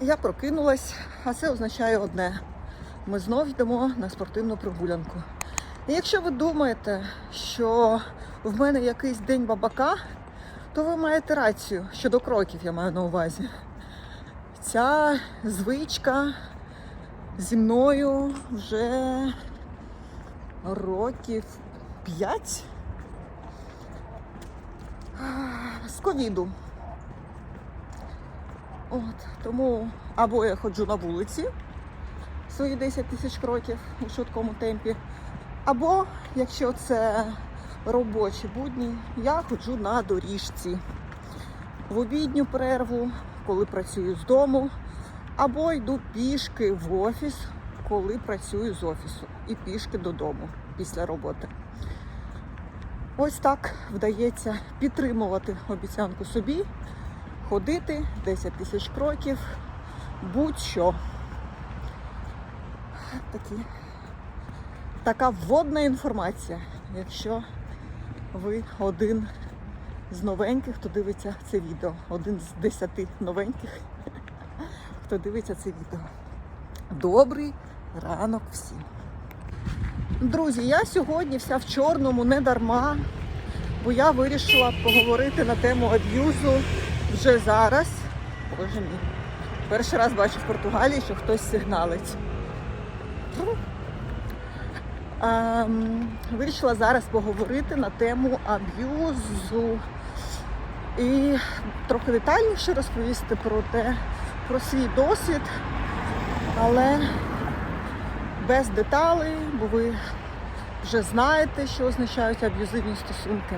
Я прокинулась, а це означає одне: ми знов йдемо на спортивну прогулянку. І якщо ви думаєте, що в мене якийсь день бабака, то ви маєте рацію щодо кроків, я маю на увазі. Ця звичка зі мною вже років 5 з ковіду. От, тому або я ходжу на вулиці свої 10 тисяч кроків у швидкому темпі, або, якщо це робочі будні, я ходжу на доріжці в обідню перерву, коли працюю з дому, або йду пішки в офіс, коли працюю з офісу, і пішки додому після роботи. Ось так вдається підтримувати обіцянку собі, ходити 10 тисяч кроків, будь-що. Такі, така вводна інформація. Якщо ви один з новеньких, хто дивиться це відео, один з десяти новеньких, хто дивиться це відео. Добрий ранок всім! Друзі, я сьогодні вся в чорному не дарма, бо я вирішила поговорити на тему аб'юзу вже зараз. Боже мій. Перший раз бачу в Португалії, що хтось сигналить. Ем, вирішила зараз поговорити на тему аб'юзу і трохи детальніше розповісти про те, про свій досвід, але без деталей, бо ви вже знаєте, що означають аб'юзивні стосунки.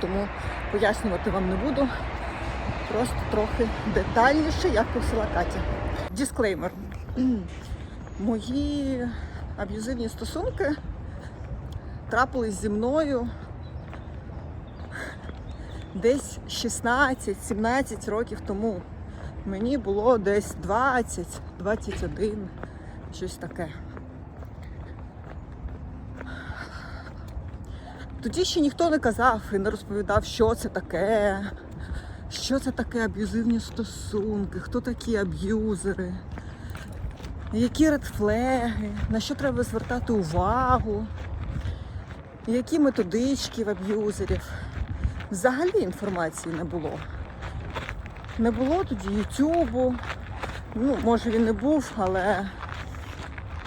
Тому пояснювати вам не буду. Просто трохи детальніше, як просила Катя. Дисклеймер. Мої аб'юзивні стосунки трапились зі мною десь 16-17 років тому. Мені було десь 20-21, щось таке. Тоді ще ніхто не казав і не розповідав, що це таке, що це таке аб'юзивні стосунки, хто такі аб'юзери, які редфлеги, на що треба звертати увагу, які методички в аб'юзерів. Взагалі інформації не було. Не було тоді Ютубу. Ну, може він не був, але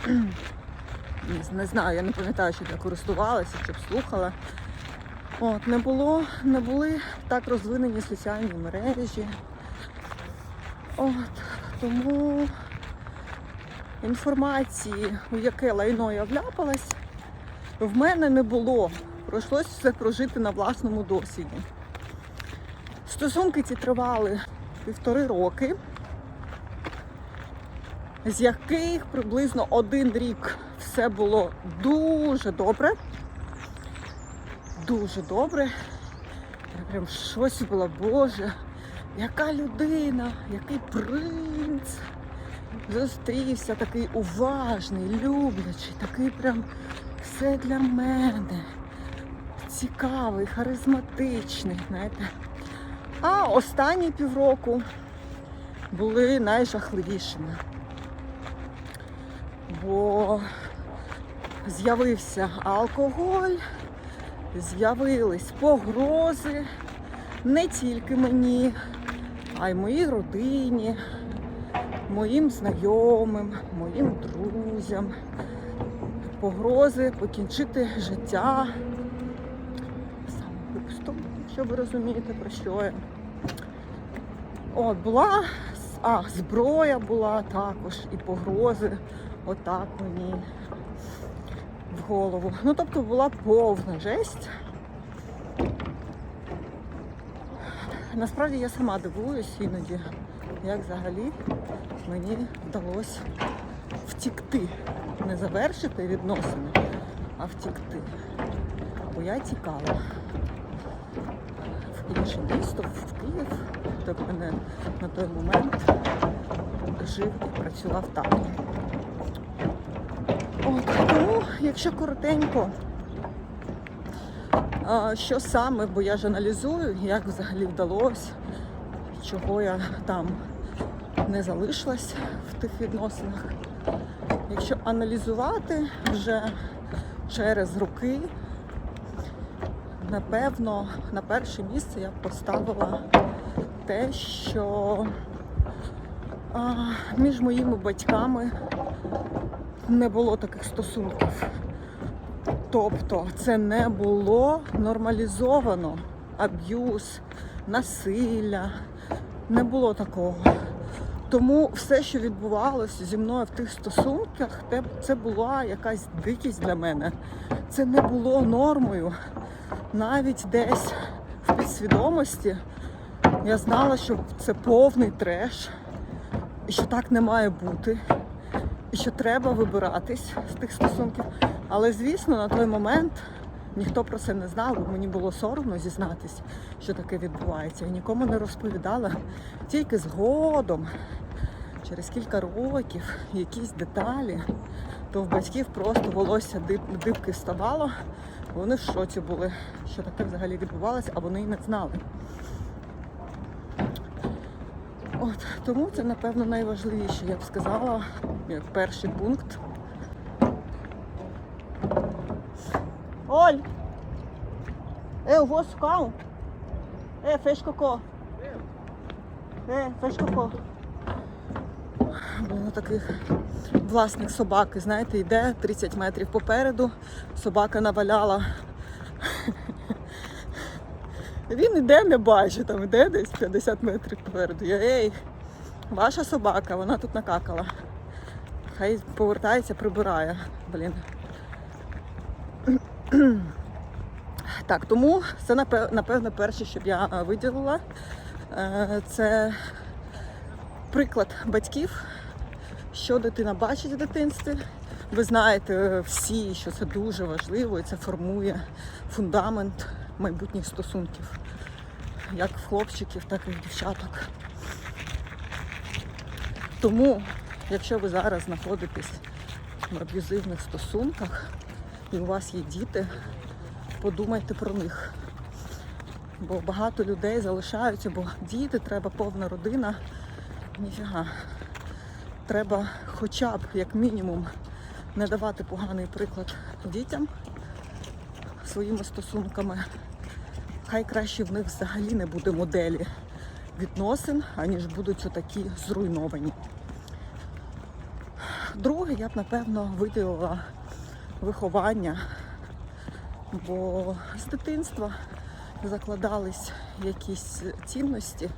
не- знаю, я не пам'ятаю, щоб я користувалася, щоб слухала. От, не було, не були так розвинені соціальні мережі. От, тому інформації, у яке лайно я вляпалась, в мене не було. Пройшлось все прожити на власному досвіді. Стосунки ці тривали півтори роки, з яких приблизно один рік все було дуже добре. Дуже добре. Я прям шоці була, Боже, яка людина, який принц. Зустрівся такий уважний, люблячий, такий прям все для мене. Цікавий, харизматичний, знаєте. А останні півроку були найжахливішими. Бо з'явився алкоголь, з'явились погрози не тільки мені, а й моїй родині, моїм знайомим, моїм друзям. Погрози покінчити життя самогубством, якщо ви розумієте, про що я. От, була а, зброя була також і погрози отак мені голову. Ну, тобто була повна жесть. Насправді я сама дивуюсь іноді, як взагалі мені вдалося втікти. Не завершити відносини, а втікти. Бо я тікала в інше місто, в Київ, де мене на той момент жив і працював тато. От, якщо коротенько, що саме, бо я ж аналізую, як взагалі вдалося, чого я там не залишилась в тих відносинах. Якщо аналізувати вже через роки, напевно, на перше місце я поставила те, що між моїми батьками не було таких стосунків. Тобто це не було нормалізовано аб'юз, насилля, не було такого. Тому все, що відбувалося зі мною в тих стосунках, це була якась дикість для мене. Це не було нормою. Навіть десь в підсвідомості я знала, що це повний треш, і що так не має бути, що треба вибиратись з тих стосунків. Але звісно, на той момент ніхто про це не знав, бо мені було соромно зізнатись, що таке відбувається. Я нікому не розповідала. Тільки згодом, через кілька років, якісь деталі, то в батьків просто волосся диб- дибки вставало. Вони в шоці були, що таке взагалі відбувалося, а вони і не знали. От, тому це, напевно, найважливіше, я б сказала, як перший пункт. Olha! Eu vou sucar É, fez cocô. É, fez cocô. Було таких власник собаки, знаєте, йде 30 метрів попереду, собака наваляла. Він іде, не бачить, там іде десь 50 метрів попереду. Я, ей, ваша собака, вона тут накакала. Хай повертається, прибирає. Блін. Так, тому це напевно перше, що я е, виділила. Е, Це приклад батьків, що дитина бачить в дитинстві. Ви знаєте всі, що це дуже важливо і це формує фундамент майбутніх стосунків, як в хлопчиків, так і в дівчаток. Тому, якщо ви зараз знаходитесь в аб'юзивних стосунках і у вас є діти, подумайте про них. Бо багато людей залишаються, бо діти, треба повна родина. Ніфіга. Треба хоча б, як мінімум, не давати поганий приклад дітям своїми стосунками. Хай краще в них взагалі не буде моделі відносин, аніж будуть отакі зруйновані. Друге, я б напевно виділила виховання, бо з дитинства закладались якісь цінності,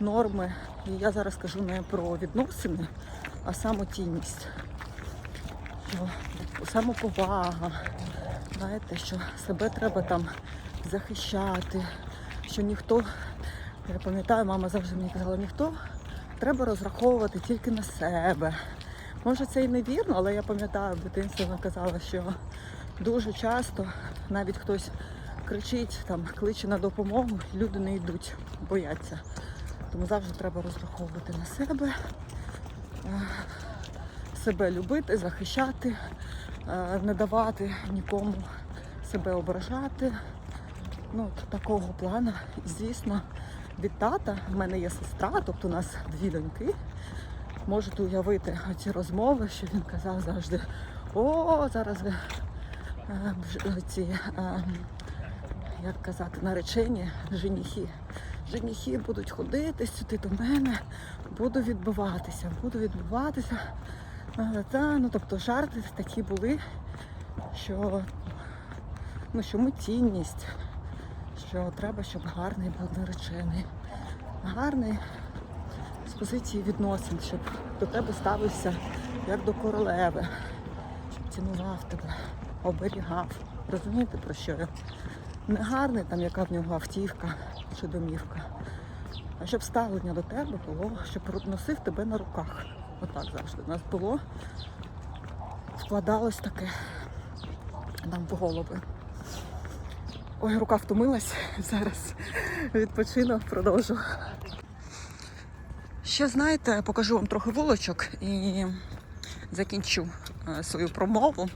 норми. І я зараз кажу не про відносини, а самоцінність. Самоповага, знаєте, що себе треба там захищати, що ніхто, я пам'ятаю, мама завжди мені казала, ніхто треба розраховувати тільки на себе. Може це і не вірно, але я пам'ятаю, в дитинстві вона казала, що дуже часто навіть хтось кричить, там, кличе на допомогу, люди не йдуть, бояться. Тому завжди треба розраховувати на себе, е, себе любити, захищати, не давати нікому себе ображати. Ну, такого плану. Звісно, від тата в мене є сестра, тобто у нас дві доньки. Можете уявити ці розмови, що він казав завжди: о, зараз ви е, ці, е, як казати, наречені, женихи. Женихи будуть ходити сюди до мене, буду відбиватися, буду відбиватися. Та, ну, тобто жарти такі були, що, ну, що ми цінність, що треба, щоб гарний був наречений. Гарний з позиції відносин, щоб до тебе ставився як до королеви, щоб цінував тебе, оберігав. Розумієте, про що я? Не гарний там, яка в нього автівка чи домівка, а щоб ставлення до тебе було, щоб носив тебе на руках. Отак завжди. У нас було, вкладалось таке нам в голови. Ой, рука втомилась. Зараз відпочину, продовжу. Ще знаєте, покажу вам трохи вулочок і закінчу е, свою промову.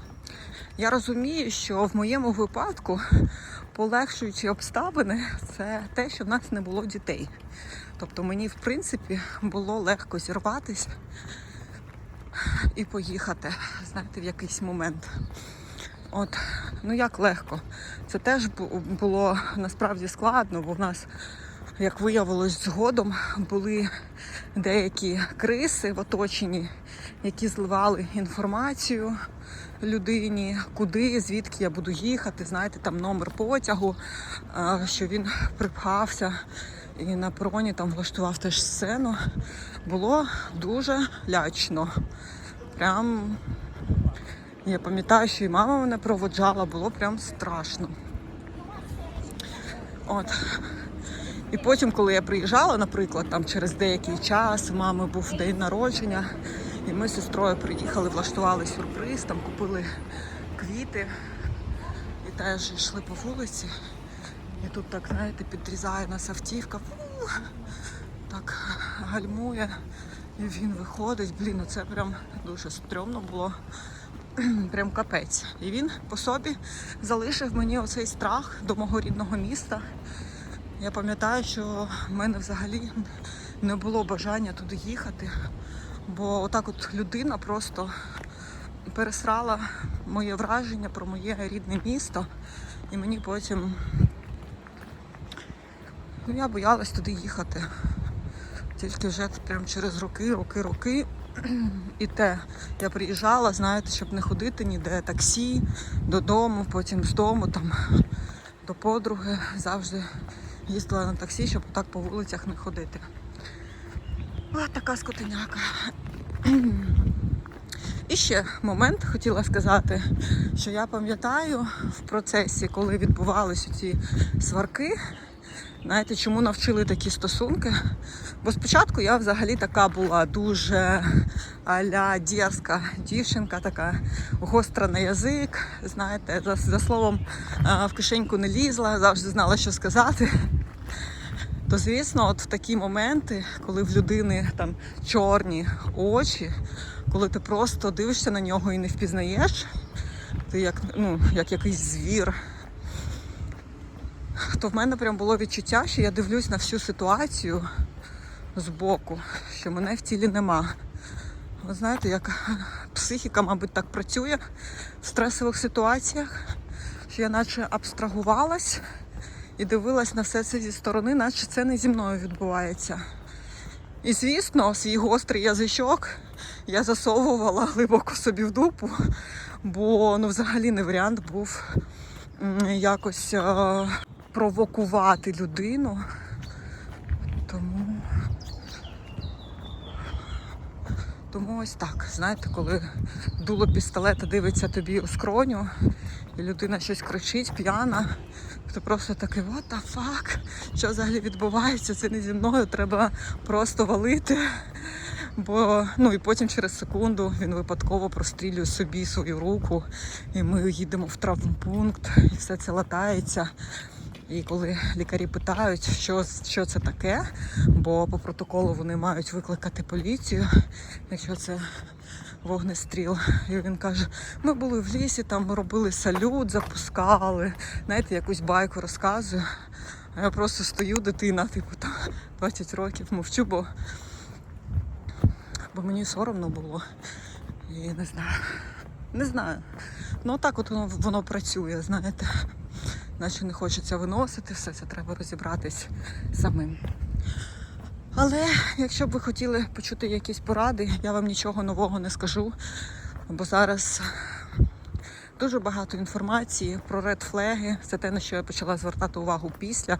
Я розумію, що в моєму випадку полегшуючі обставини це те, що в нас не було дітей. Тобто мені, в принципі, було легко зірватися і поїхати, знаєте, в якийсь момент. От, ну як легко. Це теж було насправді складно, бо в нас, як виявилось згодом, були деякі криси в оточенні, які зливали інформацію людині, куди, звідки я буду їхати, знаєте, там номер потягу, що він припхався і на пероні там влаштував теж сцену. Було дуже лячно. Прям я пам'ятаю, що і мама мене проводжала, було прям страшно. От. І потім, коли я приїжджала, наприклад, там через деякий час, у мами був день народження, і ми з сестрою приїхали, влаштували сюрприз, там купили квіти і теж йшли по вулиці. І тут так, знаєте, підрізає нас автівка, так гальмує, і він виходить. Блін, ну це прям дуже стрьомно було. Прям капець. І він по собі залишив мені оцей страх до мого рідного міста. Я пам'ятаю, що в мене взагалі не було бажання туди їхати, бо отак от людина просто пересрала моє враження про моє рідне місто, і мені потім ну, я боялась туди їхати. Тільки вже прям через роки, роки, роки. І те, я приїжджала, знаєте, щоб не ходити ніде таксі, додому, потім з дому там до подруги. Завжди їздила на таксі, щоб так по вулицях не ходити. Ось така скотиняка. І ще момент хотіла сказати, що я пам'ятаю в процесі, коли відбувалися ці сварки, знаєте, чому навчили такі стосунки? Бо спочатку я взагалі така була дуже аля дерзка дівчинка, така гостра на язик. Знаєте, за, за словом в кишеньку не лізла, завжди знала, що сказати. То звісно, от в такі моменти, коли в людини там чорні очі, коли ти просто дивишся на нього і не впізнаєш, ти як, ну, як якийсь звір. То в мене прям було відчуття, що я дивлюсь на всю ситуацію збоку, що мене в тілі нема. Ви знаєте, як психіка, мабуть, так працює в стресових ситуаціях, що я наче абстрагувалась і дивилась на все це зі сторони, наче це не зі мною відбувається. І звісно, свій гострий язичок я засовувала глибоко собі в дупу, бо ну, взагалі не варіант був якось е, провокувати людину. Тому. Тому ось так, знаєте, коли дуло пістолета дивиться тобі у скроню, і людина щось кричить, п'яна, то просто такий, what the fuck, що взагалі відбувається, це не зі мною, треба просто валити. Бо ну і потім через секунду він випадково прострілює собі свою руку, і ми їдемо в травмпункт, і все це латається. І коли лікарі питають, що, що це таке, бо по протоколу вони мають викликати поліцію, якщо це вогнестріл. І він каже: ми були в лісі, там робили салют, запускали. Знаєте, якусь байку розказую. А я просто стою, дитина, типу, там 20 років мовчу, бо, бо мені соромно було. І не знаю. Не знаю. Ну так от воно, воно працює, знаєте наче не хочеться виносити, все це треба розібратись самим. Але якщо б ви хотіли почути якісь поради, я вам нічого нового не скажу, бо зараз дуже багато інформації про редфлеги. Це те, на що я почала звертати увагу після.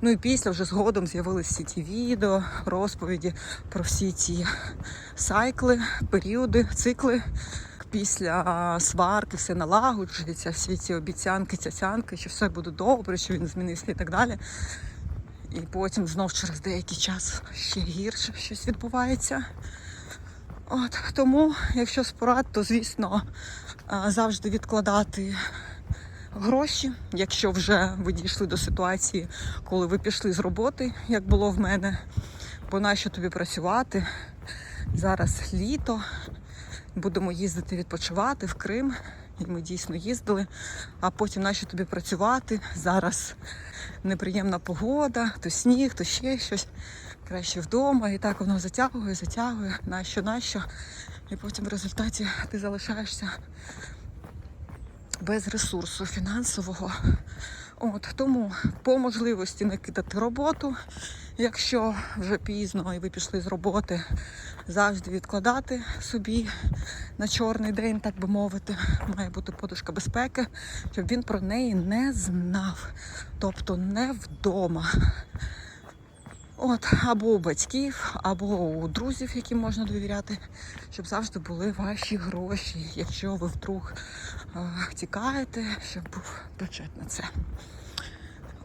Ну і після вже згодом з'явилися всі ті відео, розповіді про всі ці сайкли, періоди, цикли після сварки все налагоджується, всі ці обіцянки, цяцянки, що все буде добре, що він змінився і так далі. І потім знов через деякий час ще гірше щось відбувається. От, Тому, якщо з порад, то звісно завжди відкладати гроші, якщо вже ви дійшли до ситуації, коли ви пішли з роботи, як було в мене, бо нащо тобі працювати? Зараз літо, будемо їздити відпочивати в Крим. І ми дійсно їздили, а потім нащо тобі працювати. Зараз неприємна погода, то сніг, то ще щось. краще вдома, і так воно затягує, затягує, нащо, нащо. І потім в результаті ти залишаєшся без ресурсу фінансового. От тому по можливості не кидати роботу. Якщо вже пізно і ви пішли з роботи, завжди відкладати собі на чорний день, так би мовити, має бути подушка безпеки, щоб він про неї не знав, тобто не вдома. От, або у батьків, або у друзів, яким можна довіряти, щоб завжди були ваші гроші, якщо ви вдруг е, тікаєте, щоб був бюджет на це.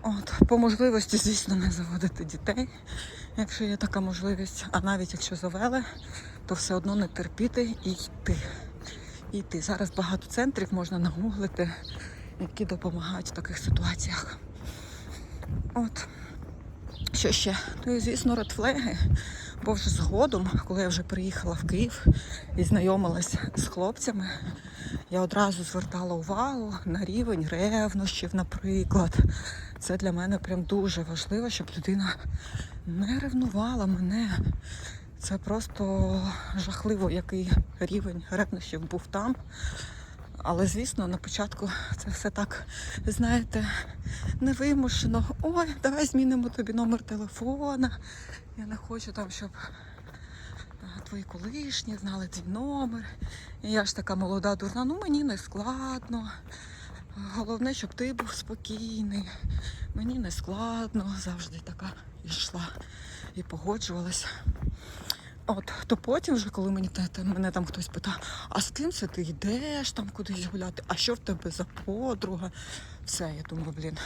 От, по можливості, звісно, не заводити дітей, якщо є така можливість. А навіть якщо завели, то все одно не терпіти і йти. І йти. Зараз багато центрів можна нагуглити, які допомагають в таких ситуаціях. От. Що ще? Ну і звісно, редфлеги. Бо вже згодом, коли я вже приїхала в Київ і знайомилась з хлопцями, я одразу звертала увагу на рівень ревнощів, наприклад. Це для мене прям дуже важливо, щоб людина не ревнувала мене. Це просто жахливо, який рівень ревнощів був там. Але, звісно, на початку це все так, знаєте, невимушено. Ой, давай змінимо тобі номер телефона. Я не хочу там, щоб твої колишні знали твій номер. І я ж така молода, дурна, ну мені не складно. Головне, щоб ти був спокійний. Мені не складно, завжди така йшла і погоджувалась. От, то потім, вже коли мені те- мене там хтось питав, а з ким це ти йдеш там кудись гуляти? А що в тебе за подруга? Все, я думаю, блін,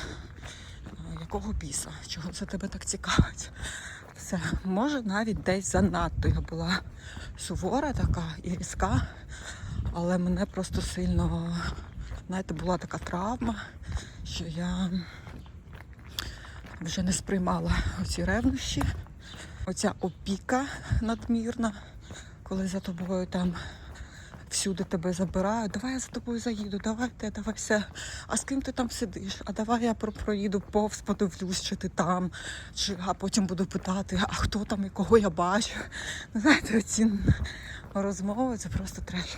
якого біса? Чого це тебе так цікавить? Все, може навіть десь занадто я була сувора така і різка, але мене просто сильно, знаєте, була така травма, що я вже не сприймала оці ревнощі оця опіка надмірна, коли за тобою там всюди тебе забирають. Давай я за тобою заїду, давай те, давай все. А з ким ти там сидиш? А давай я про- проїду повз, подивлюсь, чи ти там. Чи, а потім буду питати, а хто там і кого я бачу. Ну, Знаєте, оці розмови це просто треш.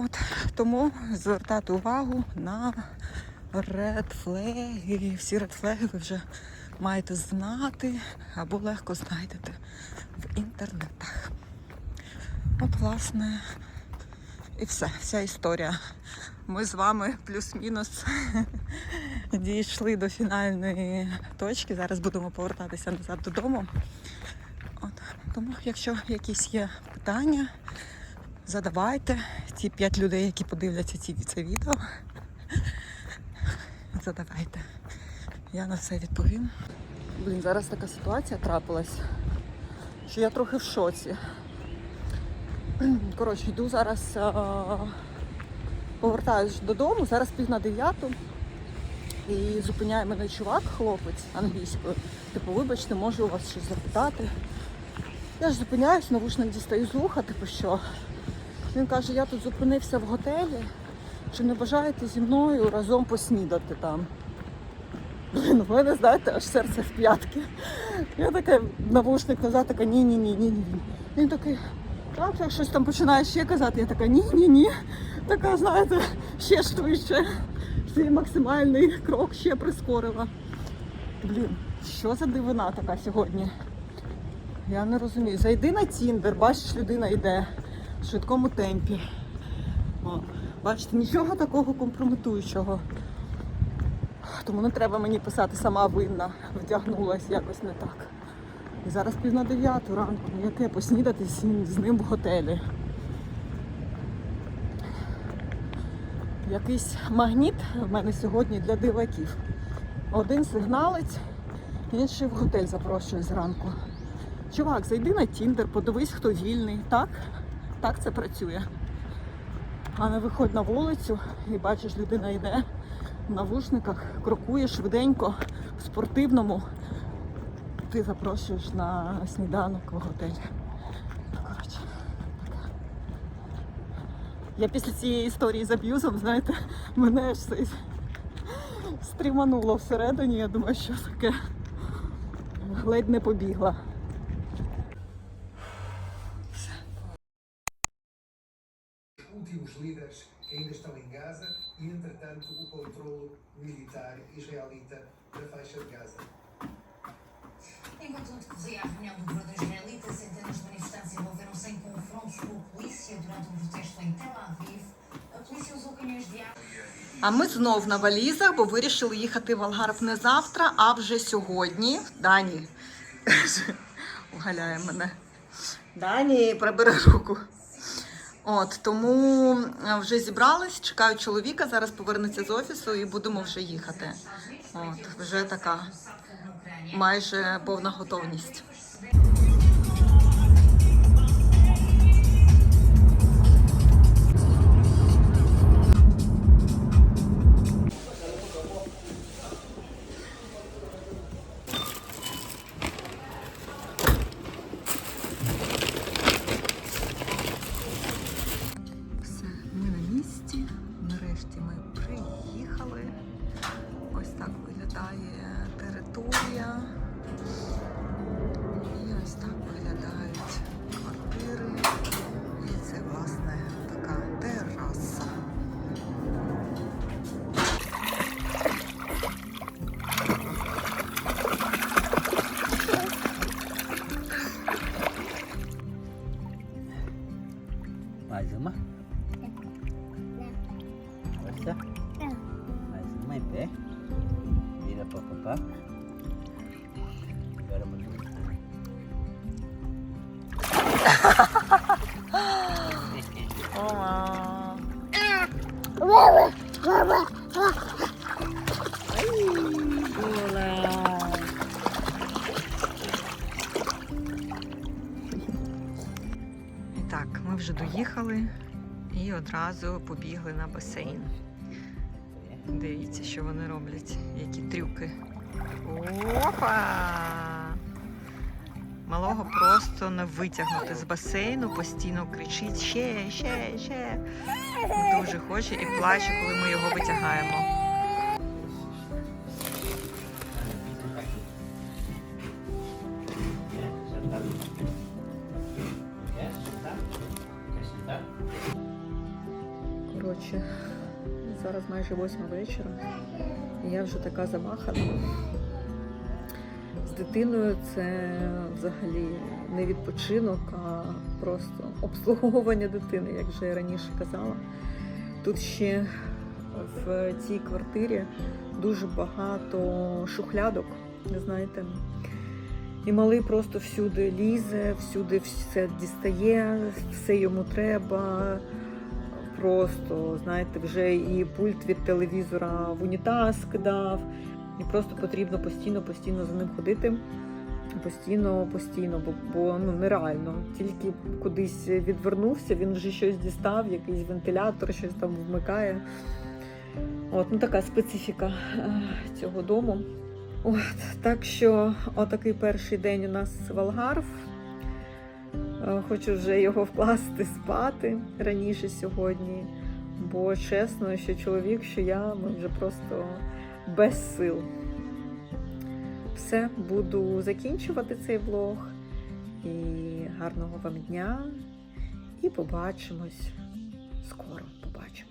От тому звертати увагу на редфлеги. Всі редфлеги ви вже маєте знати або легко знайдете в інтернетах. От, власне, і все, вся історія. Ми з вами плюс-мінус дійшли до фінальної точки. Зараз будемо повертатися назад додому. От, тому, якщо якісь є питання, задавайте. Ті п'ять людей, які подивляться ці, це відео, задавайте. Я на все відповім. Блін, зараз така ситуація трапилась, що я трохи в шоці. Коротше, йду зараз, а, повертаюсь додому, зараз пів на дев'яту. І зупиняє мене чувак, хлопець англійською. Типу, вибачте, можу у вас щось запитати. Я ж зупиняюсь, навушник дістаю з вуха, типу що. Він каже, я тут зупинився в готелі. Чи не бажаєте зі мною разом поснідати там? Блін, у мене, знаєте, аж серце в п'ятки. Я така навушник назад, така ні-ні-ні, ні-ні. Він такий, так, так, щось там починає ще казати. Я така ні-ні-ні. Така, знаєте, ще швидше. Свій максимальний крок ще прискорила. Блін, що за дивина така сьогодні? Я не розумію. Зайди на Тіндер, бачиш, людина йде швидкому темпі. О, бачите, нічого такого компрометуючого. Тому не треба мені писати сама винна, вдягнулась якось не так. І зараз пів на дев'яту ранку, ну яке поснідати з ним в готелі. Якийсь магніт в мене сьогодні для диваків. Один сигналець, інший в готель запрошує зранку. Чувак, зайди на Тіндер, подивись, хто вільний. Так? Так це працює. А не виходь на вулицю і бачиш, людина йде в навушниках, крокує швиденько, в спортивному. Ти запрошуєш на сніданок в готель. Коротше. Я після цієї історії з аб'юзом, знаєте, мене ж стрімануло всередині. Я думаю, що таке. ледь не побігла. Líderes que ainda estão em Gaza e, entretanto, o controle militar israelita da faixa de Gaza. Enquanto decorria a reunião do governo israelita, centenas de manifestantes envolveram-se em confrontos com a polícia durante um protesto em Tel Aviv. A polícia usou canhões de água. А ми знов на валізах, бо вирішили їхати в Алгарв не завтра, а вже сьогодні. Дані угаляє мене. Дані, прибери руку. От тому е, вже зібрались, чекаю чоловіка. Зараз повернеться з офісу і будемо вже їхати. От вже така майже повна готовність. Vira para papá. Agora uma Olá! Olá! І так, ми вже доїхали і одразу побігли на басейн. Що вони роблять, які трюки. Опа! Малого просто не витягнути з басейну, постійно кричить ще, ще, ще. Дуже хоче і плаче, коли ми його витягаємо. Коротше, зараз майже восьма вечора. І я вже така замахана. З дитиною це взагалі не відпочинок, а просто обслуговування дитини, як вже я раніше казала. Тут ще в цій квартирі дуже багато шухлядок, знаєте. І малий просто всюди лізе, всюди все дістає, все йому треба. Просто, знаєте, вже і пульт від телевізора в унітаз кидав. І просто потрібно постійно, постійно за ним ходити. Постійно, постійно, бо, бо ну нереально. Тільки кудись відвернувся, він вже щось дістав, якийсь вентилятор, щось там вмикає. От, ну така специфіка е, цього дому. От, так що отакий перший день у нас в Алгарв. Е, Хочу вже його вкласти спати раніше сьогодні, бо чесно, що чоловік, що я, ми вже просто без сил. Все, буду закінчувати цей влог. І гарного вам дня. І побачимось скоро. Побачимось.